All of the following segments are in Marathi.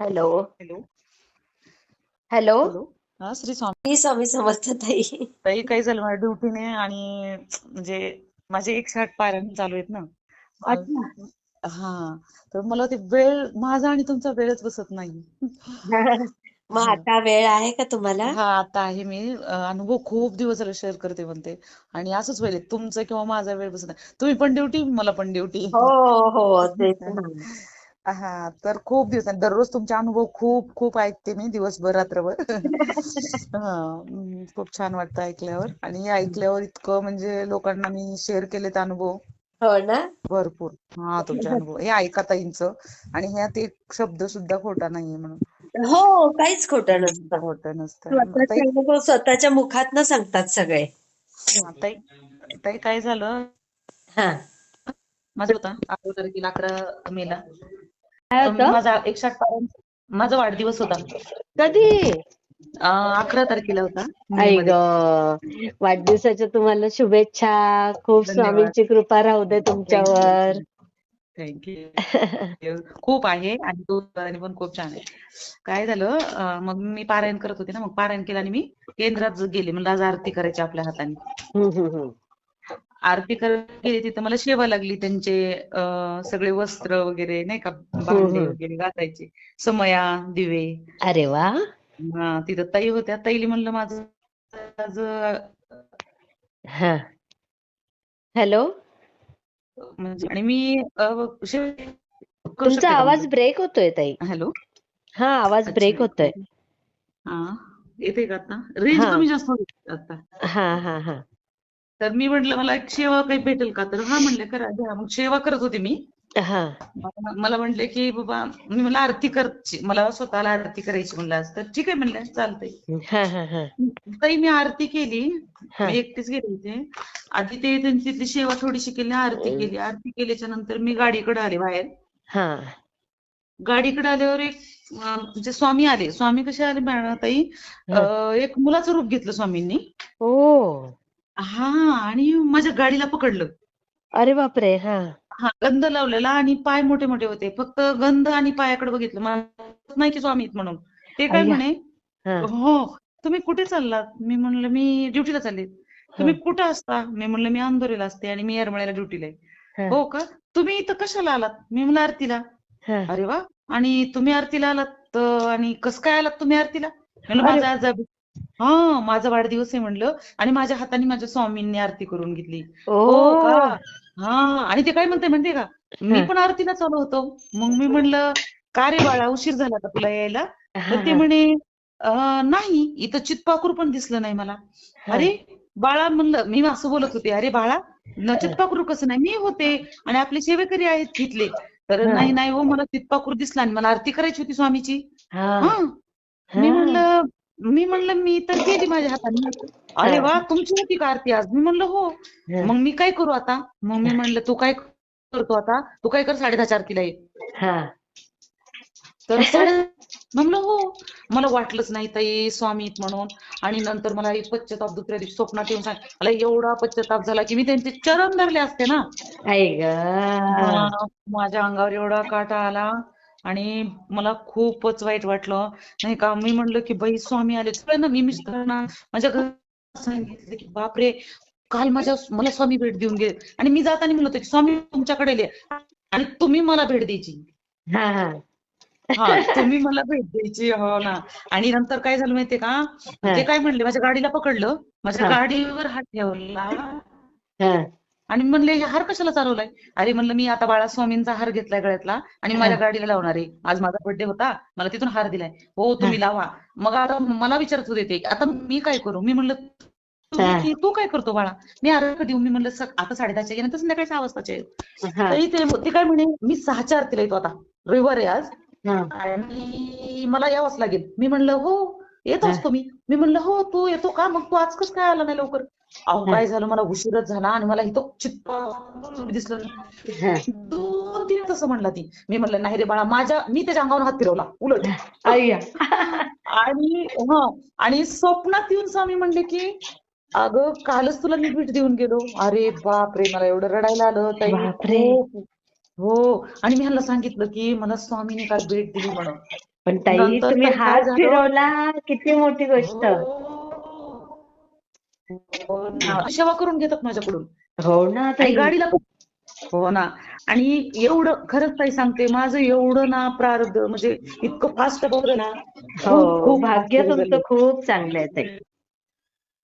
हॅलो. हॅलो. हॅलो. हॅलो. हा श्री स्वामी. मी स्वामी समर्थ ताई. ताई काय झालं माझ्या ड्युटीने आणि म्हणजे माझे एकशे आठ पारायण चालू आहेत ना. अच्छा. हा तर मला ते वेळ माझा आणि तुमचा वेळच बसत नाही. मग हा आता वेळ आहे का तुम्हाला? हा आता आहे मी. अ, अनुभव खूप दिवस झाले शेअर करते म्हणते. आणि असंच होईल तुमचं किंवा माझा वेळ बसत नाही. तुम्ही पण ड्युटी मला पण ड्युटी. हो हो तेच ना. हा तर खूप दिवस दररोज तुमचे अनुभव खूप खूप ऐकते मी दिवसभर रात्रभर. हा खूप छान वाटतं ऐकल्यावर. आणि ऐकल्यावर इतकं म्हणजे लोकांना मी शेअर केलेत अनुभव. हो ना? भरपूर. हा तुमचे अनुभव. हे ऐका ताईंचं. आणि ह्यात एक शब्द सुद्धा खोटा नाहीये म्हणून. हो काहीच खोटं नसतं. खोटं नसतं. स्वतःच्या मुखातनं सांगतात सगळे. ताई ताई काय झालं? हा. माझं होता. अकरा तारखेला अकरा मेला. काय होतं माझा एकशे पारायण माझा वाढदिवस होता. कधी? अं, अकरा तारखेला होता मे आई ग मध्ये वाढदिवसाच्या तुम्हाला शुभेच्छा. खूप धन्यवाद. स्वामींची कृपा राहू दे तुमच्यावर. थँक्यू खूप आहे आणि तो पण खूप छान आहे. काय झालं अं, मग मी पारायण करत होते ना मग पारायण केलं आणि मी केंद्रात गेले म्हणलं आज आरती करायची आपल्या हाताने. हम्म, हम्म, हम्म. आरती करायला गेले तिथं मला शेवा लागली त्यांचे सगळे वस्त्र वगैरे नाही का हम्म, भांडे हम्म. वगैरे घासायचे. समया दिवे. अरे वा. हा तिथं ताई होत्या. ताईली म्हणलं माझं हा. हॅलो? म्हणजे आणि मी तुमचा आवाज ब्रेक होतोय ताई. हॅलो? हा आवाज ब्रेक होतोय. हा येते का आता? रेंज हा. कमी जास्त होते आता. हा हा हा. तर मी म्हटलं मला एक शेवा काही भेटेल का? तर हा म्हणले करा घ्या. मग सेवा करत होते मी. हा. मला म्हणले की बाबा मी मला आरती करची मला स्वतःला आरती करायची म्हणलं आज. तर ठीक आहे म्हणलं चालतंय. हा हा हा. ताई मी आरती केली. मी एकटीच गेले होते. आधी ते त्यांची तिथली सेवा थोडीशी केली आरती केली. आरती केल्याच्यानंतर मी गाडीकडे आले बाहेर. गाडीकडे आल्यावर एक म्हणजे स्वामी आले. स्वामी कसे आले ताई एक मुलाचं रूप घेतलं स्वामींनी. हा आणि माझ्या गाडीला पकडलं. अरे बापरे हा. हा गंध लावलेला आणि पाय मोठे मोठे होते. फक्त गंध आणि पायाकडे बघितलं. मला नाही की स्वामी आहेत म्हणून. ते काय अय्या. म्हणे हा. हो तुम्ही कुठे चाललात? मी म्हणलं मी ड्युटीला चालले. हा. तुम्ही कुठे असता? मी म्हणलं मी अंधोरीला असते आणि मी येरमळ्याला ड्युटीला आहे. हा. हो का? तुम्ही इथं कशाला आलात? मी म्हणलं आरतीला. हा. अरे वा. आणि तुम्ही आरतीला आलात आणि कसं काय आलात तुम्ही आरतीला? म्हणलं अरे माझा आज हा माझा वाढदिवस आहे म्हणलं. आणि माझ्या हाताने माझ्या स्वामींनी आरती करून घेतली. हो का? हा आणि ते काय म्हणते म्हणते का? मी पण आरतीला चालू होतो. मग मी म्हणलं का रे बाळा उशीर झाला का तुला यायला? तर ते म्हणे "अं, नाही इथं चितपाखरू पण दिसलं नाही मला. अरे बाळा म्हणलं मी असं बोलत होते अरे बाळा न चितपाखरू कसं नाही? मी होते. आणि आपले सेवेकरी आहेत तिथले. तर नाही नाही हो मला चितपाखरू दिसला आणि मला आरती करायची होती स्वामीची. हा. मी म्हणलं मी तर केली माझ्या हाताने. अरे वा तुमची होती का आरती आज? मी म्हणलं हो. मग मी काय करू आता? मग मी म्हणलं तू काय करतो आता? तू काय कर साडेदहाच्या आरतीला ये. हा. तर म्हणलं हो. मला वाटलंच नाही ताई स्वामीत म्हणून. आणि नंतर मला एक पश्चाताप दुसऱ्या दिवशी स्वप्नात येऊन सांग मला एवढा पश्चाताप झाला की मी त्यांचे चरण धरले असते ना. माझ्या अंगावर एवढा काटा आला. आणि मला खूपच वाईट वाटलं. नाही का मी म्हणलं की बाई स्वामी आले. सगळ्यांना मी मिस्टरांना माझ्या घरात सांगितलं की बापरे काल माझ्या मला स्वामी भेट देऊन गेले. आणि मी जाताना म्हणलं होतं स्वामी तुमच्याकडे आणि तुम्ही मला भेट द्यायची. हा तुम्ही मला भेट द्यायची हो ना. आणि नंतर काय झालं माहितीये का? ते काय म्हणले माझ्या गाडीला पकडलं. माझ्या. गाडीवर हात ठेवला. आणि म्हणले हे हार कशाला चालवलाय? अरे म्हणलं मी आता बाळास्वामींचा हार घेतलाय गळ्यातला आणि माझ्या गाडीला लावणार. आहे आज माझा बर्थडे होता. मला तिथून हार दिलाय. हो तुम्ही लावा. मग आता मला विचारत होते ते आता मी काय करू? मी म्हणलं. तू काय करतो बाळा? मी हार कधी देऊ? मी म्हणलं "स- आता साडेदहाच्या नंतर संध्याकाळी सहा वाजताचे ते काय म्हणे मी सहाच्या आरतीला येतो आता. रविवार आहे आज आणि मला यावंच लागेल. मी म्हणलं हो. येत हा. असतो मी. मी म्हणलं हो तू येतो का? मग तू आज कसं काय आला नाही लवकर? अहो हा. काय झालं? मला उशीरच झाला आणि मला इथं चित्त दिसलं. हा. दोन तीन तसं म्हणला ती. मी म्हणलं नाही रे बाळा माझ्या मी त्याच्या अंगावर हात फिरवला. उलट. आणि ह. आणि स्वप्नात येऊन स्वामी म्हणले की अगं कालच तुला मी भेट देऊन गेलो. अरे बाप रे मला एवढं रडायला आलं ताई. बापरे. खूप हो. आणि मी ह्यांना सांगितलं की मला स्वामीने काल भेट दिली म्हणून. पण ताई नंतर तुम्ही हात झालं? फिरवला किती मोठी गोष्ट हो ना. सेवा करून घेतात माझ्याकडून हो ना आणि ताई गाडीला हो ना आणि एवढं खरंच ताई सांगते माझं एवढं ना प्रारब्ध म्हणजे इतकं फास्ट बघलं ना हो खूप खूप भाग्य fast तुमचं बदललं. खूप चांगलं आहे ताई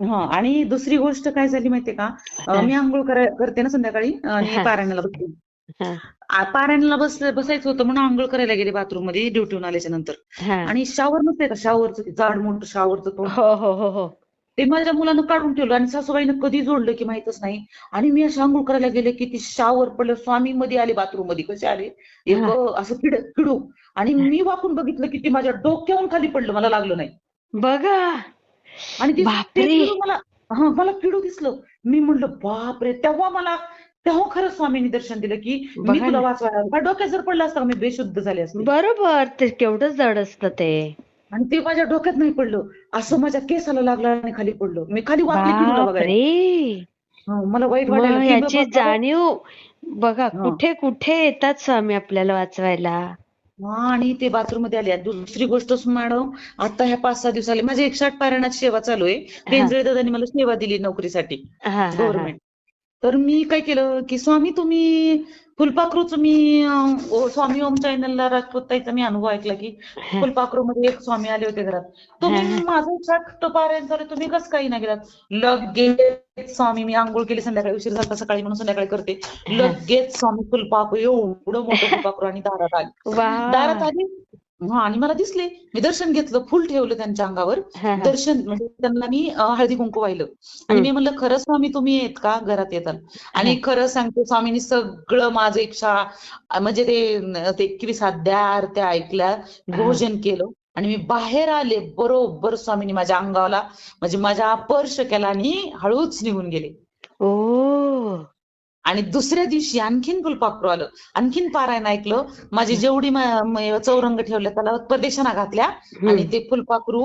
हा आणि दुसरी गोष्ट काय झाली माहितीये का अं, हा. मी आंघोळ करा करते ना संध्याकाळी आणि हा. पारायणाला बसते हा. आ- पारायणाला बस बसायचं होतं म्हणून आंघोळ करायला गेले बाथरूममध्ये ड्युटीहून आल्याच्यानंतर. हा. आणि शावर नसते का? शावरचं जाड मोठं शावरचं तोंड. हो हो हो हो. ते माझ्या मुलानं काढून ठेवलं आणि सासूबाईनं कधी जोडलं की माहितच नाही. आणि मी अशी आंघोळ करायला गेले की ती शावर पडलं स्वामी मध्ये आले बाथरूममध्ये. कसे आले? एक हा. असं किड किडू आणि मी वाकून बघितलं की ते माझ्या डोक्याहून खाली पडलं मला लागलं नाही. बघा. आणि ते- ते बापरे. किडू मला हा मला किडू दिसलं. मी म्हणलं बापरे तेव्हा मला तेव्हा खरं स्वामींनी दर्शन दिलं की मी तुला. वाचवायला डोक्यात जर पडलं असतं मी बेशुद्ध झाले असते. बरोबर ते केवढं जड असतं ते. आणि ते माझ्या डोक्यात नाही पडलं. असं माझ्या केसाला लागलं आणि खाली पडलं. मी खाली बापरे. हं, मला वाईट वाटायला याची जाणीव बघा हा. कुठे कुठे येतात स्वामी आपल्याला वाचवायला? हा आणि ते बाथरूममध्ये आले. दुसरी गोष्ट मॅडम आता ह्या पाच सहा दिवसाले माझी एकशे आठ पारायणाची सेवा चालू आहे. पेंजळे दादांनी मला सेवा दिली नोकरीसाठी. हा हा हा. गव्हर्नमेंट तर मी काय केलं की स्वामी तुम्ही फुलपाखरूच मी स्वामी ओम चॅनलला राजपूत ताईचा मी अनुभव ऐकला की. फुलपाखरू मध्ये एक स्वामी आले होते घरात. तुम्ही. माझं छाट पारायण चालू तुम्ही कसं काही नाही गेलात लगेच स्वामी मी आंघोळ केली संध्याकाळी उशीर झाला सकाळी म्हणून संध्याकाळी करते. लगेच स्वामी फुलपाखरू एवढं मोठं फुलपाखरू आणि दारात आले. दारात आले आणि मला दिसले. मी दर्शन घेतलं फुल ठेवलं त्यांच्या अंगावर. दर्शन म्हणजे त्यांना मी हळदी कुंकू वाहिलं. आणि मी म्हणलं खरं स्वामी तुम्ही येत का? घरात येतात आणि खरं सांगते स्वामींनी सगळं माझं इच्छा म्हणजे ते एकवीस अध्याय त्या ऐकल्या भोजन केलं. आणि मी बाहेर आले बरोबर स्वामींनी माझ्या अंगाला म्हणजे माझ्या स्पर्श केला आणि हळूच निघून गेले. ओ. आणि दुसऱ्या दिवशी आणखीन फुलपाखरू आलं. आणखीन पारायण ऐकलं. माझी जेवढी चौरंग ठेवल्या त्याला प्रदक्षिणा घातल्या आणि ते फुलपाखरू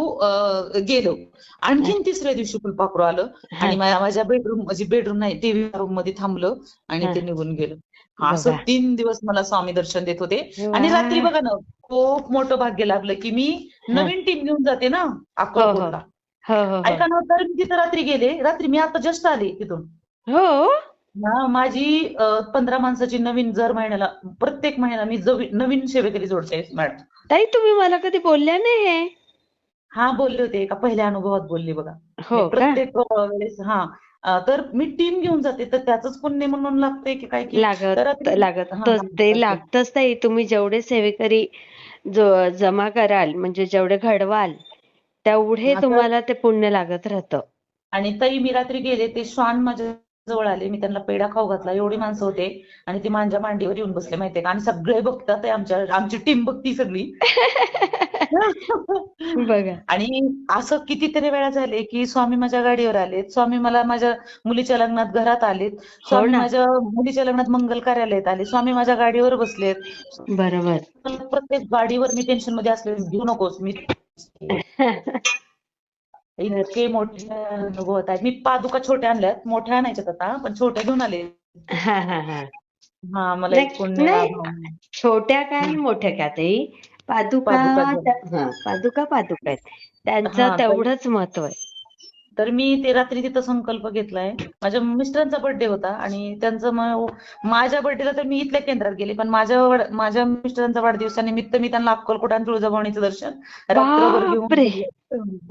गेलं. आणखीन तिसऱ्या दिवशी फुलपाखरू आलं. आणि माझ्या बेडरूम म्हणजे बेडरूम नाही टीव्ही रूममध्ये थांबलं आणि ते. निघून गेलं. असं. तीन दिवस मला स्वामी दर्शन देत होते. आणि. रात्री बघा ना खूप मोठं भाग्य लाभलं की मी नवीन टीम घेऊन जाते ना हो हो. हो ऐका ना तर मी तिथं रात्री गेले. रात्री मी आता जस्ट आले तिथून हो? ना माझी पंधरा माणसाची नवीन दर महिन्याला प्रत्येक महिन्याला मी जवी- नवीन सेवेकरी जोडते मॅडम. ताई तुम्ही मला कधी बोलल्या नाही हे? हा बोलले होते एका पहिल्या अनुभवात बोलले बघा. हो मी का? प्रत्येक वेळेस हा. अं, तर मी टीम घेऊन जाते तर त्याच पुण्य म्हणून लागतंय की काय की? तर लागत. हा, ते. लागतच ताई तुम्ही जेवढे सेवेकरी जो जमा कराल म्हणजे जेवढे घडवाल तेवढे तुम्हाला ते पुण्य लागत राहतं. आणि ताई मी रात्री गेले ते श्वान माझ्या जवळ आले मी त्यांना पेढा खाऊ घातला एवढी माणसं होते. आणि ते माझ्या मांडीवर येऊन बसले माहितीये का? आणि सगळे बघतात आमच्या आमची टीम बघती सगळी. बघा. आणि असं कितीतरी वेळा झाले की स्वामी माझ्या गाडीवर आलेत स्वामी मला माझ्या मुलीच्या लग्नात घरात आलेत स्वामी हो. माझ्या मुलीच्या लग्नात मंगल कार्यालयात आले स्वामी माझ्या गाडीवर बसलेत. बरोबर. प्रत्येक गाडीवर मी टेन्शनमध्ये असले घेऊ नकोस मी इतके मोठे अनुभव होत आहेत. मी पादुका छोट्या आणल्यात. मोठ्या आणायच्यात आता पण छोट्या घेऊन आले. हा हा हा. हा मला. छोट्या काय आणि मोठ्या काय ताई? पादुका पादुका पादुका पादुका आहेत. त्यांचं तेवढंच महत्त्व आहे. तर मी ते रात्री तिथं संकल्प घेतलाय. माझ्या मिस्टरांचा बर्थडे होता आणि त्यांचं माझ्या बर्थडेला तर मी इथल्या केंद्रात गेले पण माझ्या माझ्या मिस्टरांचा वाढदिवसानिमित्त मी त्यांना अक्कलकोट आणि तुळजाभवानीचं दर्शन रात्रभर घेऊन.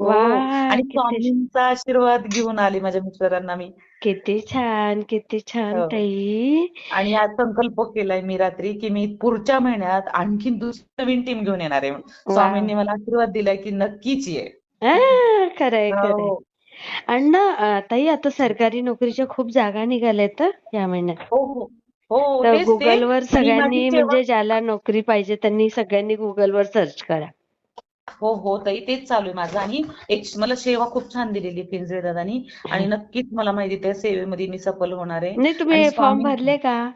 हो. आणि स्वामींचा आशीर्वाद घेऊन आले माझ्या मिस्टरांना मी. किती छान किती छान हो. ताई. आणि आज संकल्प केलाय मी रात्री की मी पुढच्या महिन्यात आणखीन दुसरी नवीन टीम घेऊन येणार आहे स्वामींनी मला आशीर्वाद दिलाय की नक्कीच ये. खरंय खरंय हो. आणि ना अं, ताई आता सरकारी नोकरीच्या खूप जागा निघाल्यात हं, या महिन्यात. हो हो. हो तर तेच ते. सगळ्यांनी म्हणजे ज्याला नोकरी पाहिजे त्यांनी सगळ्यांनी गुगलवर सर्च करा. हो हो ताई तेच चालू आहे माझं. आणि एक मला सेवा खूप छान दिलेली आहे पिंजरे दादानी आणि नक्कीच मला माहिती त्या सेवेमध्ये मी सफल होणार आहे. नाही तुम्ही आणि फॉर्म स्वामी- भरले का?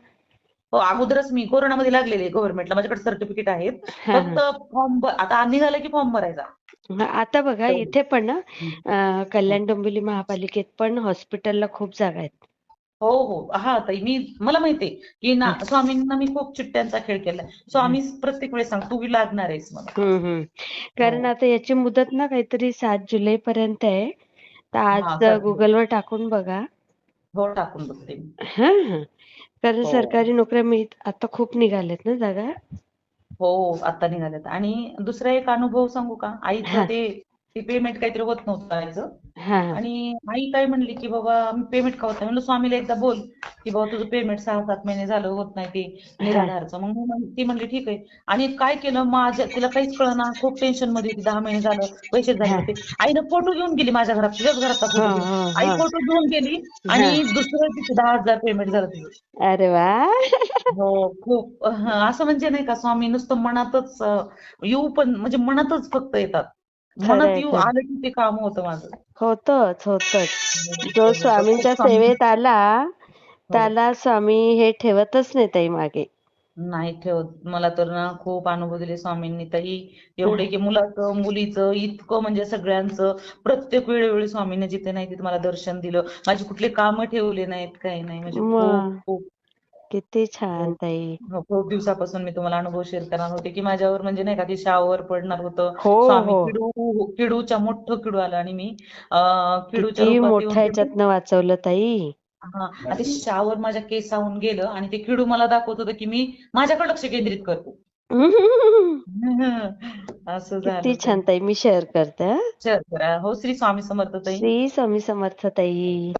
हो अगोदरच मी कोरोनामध्ये लागलेले गव्हर्नमेंटला माझ्याकडे सर्टिफिकेट आहेत. फक्त फॉर्म आता निघालं की फॉर्म भरायचा. आता बघा हो. इथे पण ना कल्याण डोंबिवली महापालिकेत पण हॉस्पिटलला खूप जागा आहेत. हो हो. हा ताई मी मला माहितीये की ना स्वामींना मी खूप चिठ्ठ्यांचा खेळ केलाय. स्वामी प्रत्येक वेळेस सांग तू लागणार आहेस मला कारण हो. आता याची मुदत ना काहीतरी सात जुलै पर्यंत आहे. तर आज. गुगलवर टाकून बघा. हो टाकून बघते कारण हो. सरकारी नोकऱ्या मिळत आता खूप निघाल्यात ना जागा हो आता निघाल्यात आणि दुसरा एक अनुभव सांगू का हा. आईचं ते ते पेमेंट काहीतरी होत नव्हतं आईचं हा. हा आणि आई काय म्हणली की बाबा मी पेमेंट का होत नाही. म्हणलं स्वामीला एकदा बोल की बाबा तुझं पेमेंट सहा सात महिने झालं होत नाही ते निराधारचं. मग मी म्हण- ती म्हणली ठीक आहे. आणि काय केलं माझ्या तिला काहीच कळना खूप टेन्शनमध्ये होती दहा महिने झालं पैसे झाले हा. होते. आईनं फोटो घेऊन गेली माझ्या घरात तुझ्याच घरातला हा, फोटो हा, आई हा. फोटो घेऊन गेली आणि दुसऱ्या दिवशी दहा हजार पेमेंट झालं तिचं. अरे वा. हो खूप असं म्हणजे नाही का स्वामी नुसतं मनातच येऊ पण म्हणजे मनातच फक्त येतात. मनात येऊ. आलं की ते काम होतं माझं. होतच होतच. जो हो, स्वामींच्या स्वामी- सेवेत आला त्याला स्वामी हे ठेवतच नाही ताई मागे. नाही ठेवत. मला तर ना खूप अनुभव दिले स्वामींनी. ताई एवढे की मुलाचं मुलीचं इतकं म्हणजे सगळ्यांचं प्रत्येक वेळोवेळी स्वामींनी जिथे नाही तिथे मला दर्शन दिलं. माझी कुठली कामं ठेवली नाहीत काही नाही. म्हणजे. खूप खूप किती छान ताई. हो, खूप दिवसापासून मी तुम्हाला अनुभव शेअर करणार होते की माझ्यावर म्हणजे नाही का ते शावर पडणार होतं. हो, स्वामी हो. किडू किडूच्या मोठं किडू आलं आणि मी अं, किडूच्या किती रूपात मोठ्या येऊन ह्याच्यातनं वाचवलं ताई. हा आणि ते शावर माझ्या केसाहून गेलं आणि ते किडू मला दाखवत होतं की मी माझ्याकडे लक्ष केंद्रित करतो. असं झालं किती ते. छान ताई मी शेअर करते हं. शेअर करा. हो श्री स्वामी समर्थ ताई. श्री स्वामी समर्थ ताई.